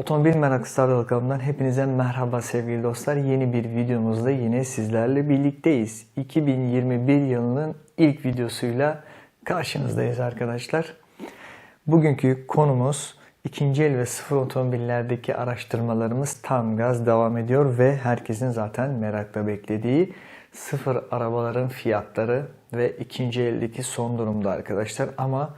Otomobil Meraklısı kanalından hepinize merhaba sevgili dostlar. Yeni bir videomuzda yine sizlerle birlikteyiz. 2021 yılının ilk videosuyla karşınızdayız arkadaşlar. Bugünkü konumuz ikinci el ve sıfır otomobillerdeki araştırmalarımız tam gaz devam ediyor ve herkesin zaten merakla beklediği sıfır arabaların fiyatları ve ikinci eldeki son durumda arkadaşlar. Ama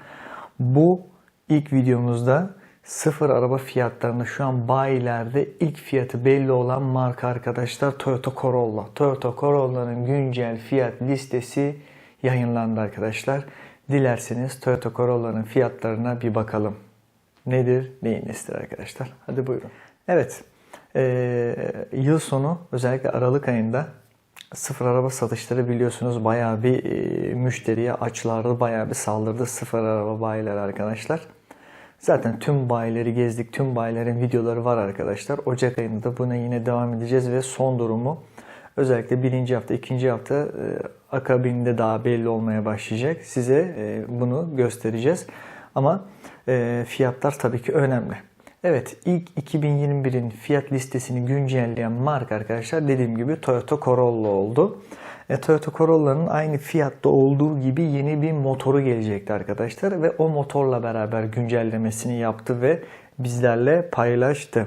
bu ilk videomuzda sıfır araba fiyatlarında şu an bayilerde ilk fiyatı belli olan marka arkadaşlar Toyota Corolla. Toyota Corolla'nın güncel fiyat listesi yayınlandı arkadaşlar. Dilerseniz Toyota Corolla'nın fiyatlarına bir bakalım. Nedir, neyin nesidir arkadaşlar? Hadi buyurun. Evet, ee, yıl sonu özellikle Aralık ayında sıfır araba satışları biliyorsunuz bayağı bir e, müşteriye açlardı, bayağı bir saldırdı sıfır araba bayiler arkadaşlar. Zaten tüm bayileri gezdik, tüm bayilerin videoları var arkadaşlar. Ocak ayında da buna yine devam edeceğiz ve son durumu özellikle birinci hafta, ikinci hafta e, akabinde daha belli olmaya başlayacak. Size e, bunu göstereceğiz. Ama e, fiyatlar tabii ki önemli. Evet ilk 2021'in fiyat listesini güncelleyen marka arkadaşlar dediğim gibi Toyota Corolla oldu. E, Toyota Corolla'nın aynı fiyatta olduğu gibi yeni bir motoru gelecekti arkadaşlar ve o motorla beraber güncellemesini yaptı ve bizlerle paylaştı.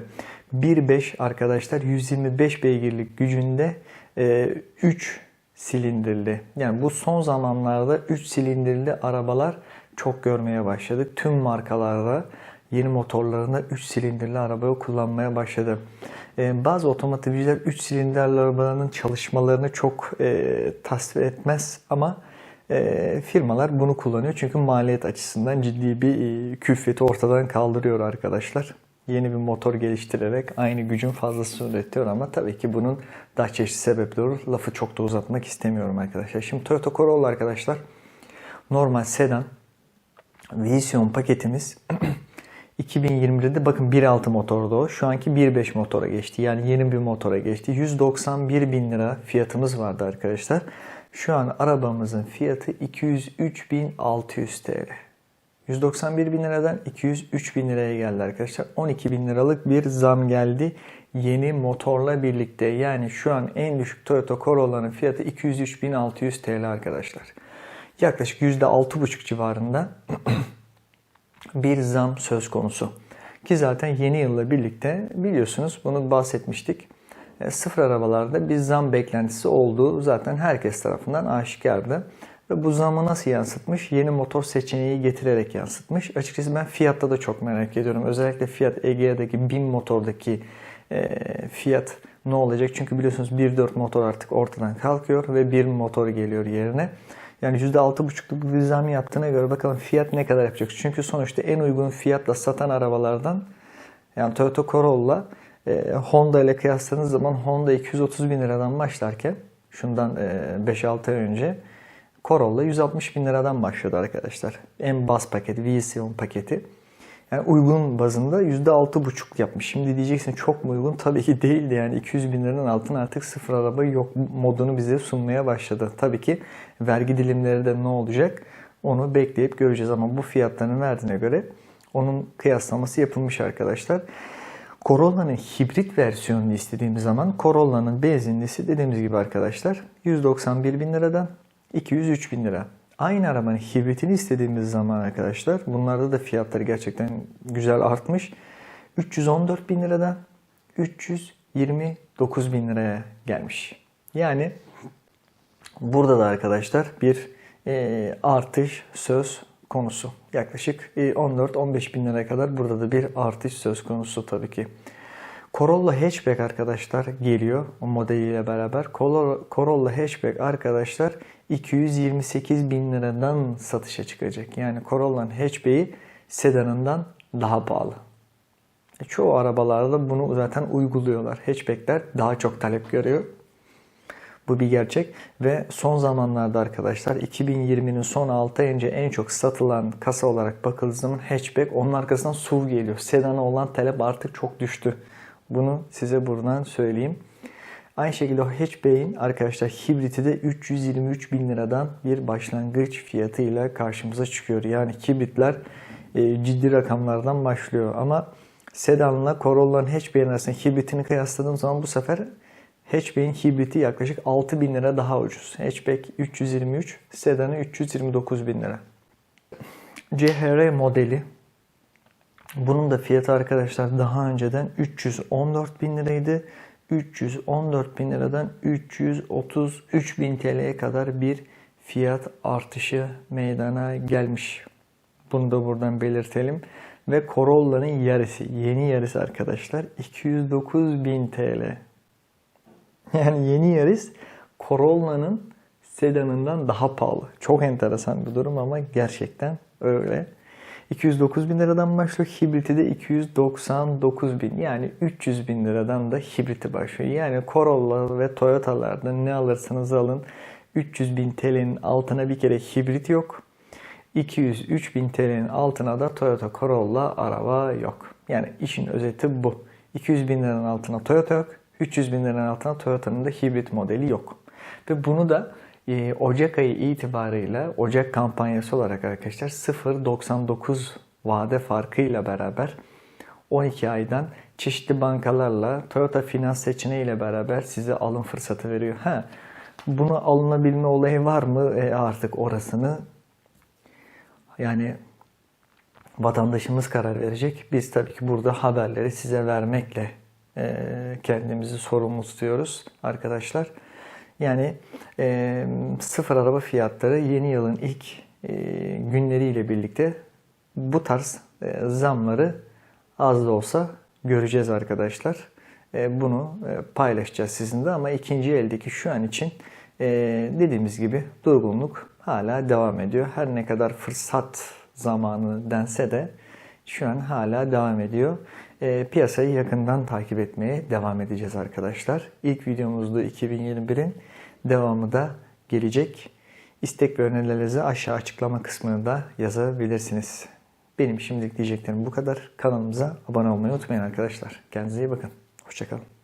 1.5 arkadaşlar 125 beygirlik gücünde e, 3 silindirli. Yani bu son zamanlarda 3 silindirli arabalar çok görmeye başladık. Tüm markalarda yeni motorlarında 3 silindirli arabayı kullanmaya başladı. Ee, bazı otomotivciler 3 silindirli arabaların çalışmalarını çok e, tasvir etmez ama e, firmalar bunu kullanıyor. Çünkü maliyet açısından ciddi bir e, külfeti ortadan kaldırıyor arkadaşlar. Yeni bir motor geliştirerek aynı gücün fazlasını üretiyor ama tabii ki bunun daha çeşitli sebepleri olur. Lafı çok da uzatmak istemiyorum arkadaşlar. Şimdi Toyota Corolla arkadaşlar normal sedan Vision paketimiz 2020'de bakın 1.6 motordu o. Şu anki 1.5 motora geçti. Yani yeni bir motora geçti. 191 bin lira fiyatımız vardı arkadaşlar. Şu an arabamızın fiyatı 203.600 TL. 191 bin liradan 203 bin liraya geldi arkadaşlar. 12 bin liralık bir zam geldi yeni motorla birlikte. Yani şu an en düşük Toyota Corolla'nın fiyatı 203.600 TL arkadaşlar. Yaklaşık %6,5 civarında bir zam söz konusu. Ki zaten yeni yılla birlikte biliyorsunuz bunu bahsetmiştik. E, sıfır arabalarda bir zam beklentisi olduğu zaten herkes tarafından aşikardı. Ve bu zamı nasıl yansıtmış? Yeni motor seçeneği getirerek yansıtmış. Açıkçası ben fiyatta da çok merak ediyorum. Özellikle Fiat Egea'daki 1000 motordaki e, fiyat ne olacak? Çünkü biliyorsunuz 1.4 motor artık ortadan kalkıyor ve bir motor geliyor yerine. Yani %6,5'luk bir zam yaptığına göre bakalım fiyat ne kadar yapacak. Çünkü sonuçta en uygun fiyatla satan arabalardan yani Toyota Corolla e, Honda ile kıyasladığınız zaman Honda 230 bin liradan başlarken şundan e, 5-6 ay önce Corolla 160 bin liradan başlıyordu arkadaşlar. En bas paket, Vision paketi. Yani uygun bazında %6,5 yapmış. Şimdi diyeceksin çok mu uygun? Tabii ki değildi yani 200 bin liranın altına artık sıfır araba yok modunu bize sunmaya başladı. Tabii ki vergi dilimleri de ne olacak onu bekleyip göreceğiz ama bu fiyatlarını verdiğine göre onun kıyaslaması yapılmış arkadaşlar. Corolla'nın hibrit versiyonunu istediğimiz zaman Corolla'nın benzinlisi dediğimiz gibi arkadaşlar 191 bin liradan 203 bin lira. Aynı arabanın hibritini istediğimiz zaman arkadaşlar bunlarda da fiyatları gerçekten güzel artmış. 314 bin liradan 329 bin liraya gelmiş. Yani burada da arkadaşlar bir e, artış söz konusu. Yaklaşık 14-15 e, bin liraya kadar burada da bir artış söz konusu tabii ki. Corolla Hatchback arkadaşlar geliyor o modeliyle beraber. Corolla Hatchback arkadaşlar 228 bin liradan satışa çıkacak. Yani Corolla'nın hatchback'i sedanından daha pahalı. E, çoğu arabalarda bunu zaten uyguluyorlar. Hatchback'ler daha çok talep görüyor. Bu bir gerçek ve son zamanlarda arkadaşlar 2020'nin son 6 ay önce en çok satılan kasa olarak bakıldığı zaman hatchback onun arkasından SUV geliyor. Sedana olan talep artık çok düştü. Bunu size buradan söyleyeyim. Aynı şekilde o hatchback'in arkadaşlar hibriti de 323 bin liradan bir başlangıç fiyatıyla karşımıza çıkıyor. Yani hibritler e, ciddi rakamlardan başlıyor ama Sedanla Corolla'nın hatchback'in arasında hibritini kıyasladığım zaman bu sefer hatchback'in hibriti yaklaşık 6000 bin lira daha ucuz. Hatchback 323, sedanı 329 bin lira. CHR modeli. Bunun da fiyatı arkadaşlar daha önceden 314 bin liraydı. 314 bin liradan 333 bin TL'ye kadar bir fiyat artışı meydana gelmiş. Bunu da buradan belirtelim. Ve Corolla'nın yarısı, yeni yarısı arkadaşlar 209 bin TL. Yani yeni yarıs Corolla'nın sedanından daha pahalı. Çok enteresan bir durum ama gerçekten öyle. 209 bin liradan başlıyor. Hibriti de 299 bin. Yani 300 bin liradan da hibriti başlıyor. Yani Corolla ve Toyota'larda ne alırsanız alın 300 bin TL'nin altına bir kere hibrit yok. 203 bin TL'nin altına da Toyota Corolla araba yok. Yani işin özeti bu. 200 bin liranın altına Toyota yok. 300 bin liranın altına Toyota'nın da hibrit modeli yok. Ve bunu da e, Ocak ayı itibarıyla Ocak kampanyası olarak arkadaşlar 0.99 vade farkıyla beraber 12 aydan çeşitli bankalarla Toyota Finans seçeneğiyle beraber size alım fırsatı veriyor. Ha, bunu alınabilme olayı var mı? E, artık orasını yani vatandaşımız karar verecek. Biz tabii ki burada haberleri size vermekle e, kendimizi sorumlu tutuyoruz arkadaşlar. Yani e, sıfır araba fiyatları yeni yılın ilk e, günleriyle birlikte bu tarz e, zamları az da olsa göreceğiz arkadaşlar. E, bunu e, paylaşacağız sizinle ama ikinci eldeki şu an için e, dediğimiz gibi durgunluk hala devam ediyor. Her ne kadar fırsat zamanı dense de şu an hala devam ediyor. E, piyasayı yakından takip etmeye devam edeceğiz arkadaşlar. İlk videomuzda 2021'in devamı da gelecek. İstek ve önerilerinizi aşağı açıklama kısmına da yazabilirsiniz. Benim şimdilik diyeceklerim bu kadar. Kanalımıza abone olmayı unutmayın arkadaşlar. Kendinize iyi bakın. Hoşçakalın.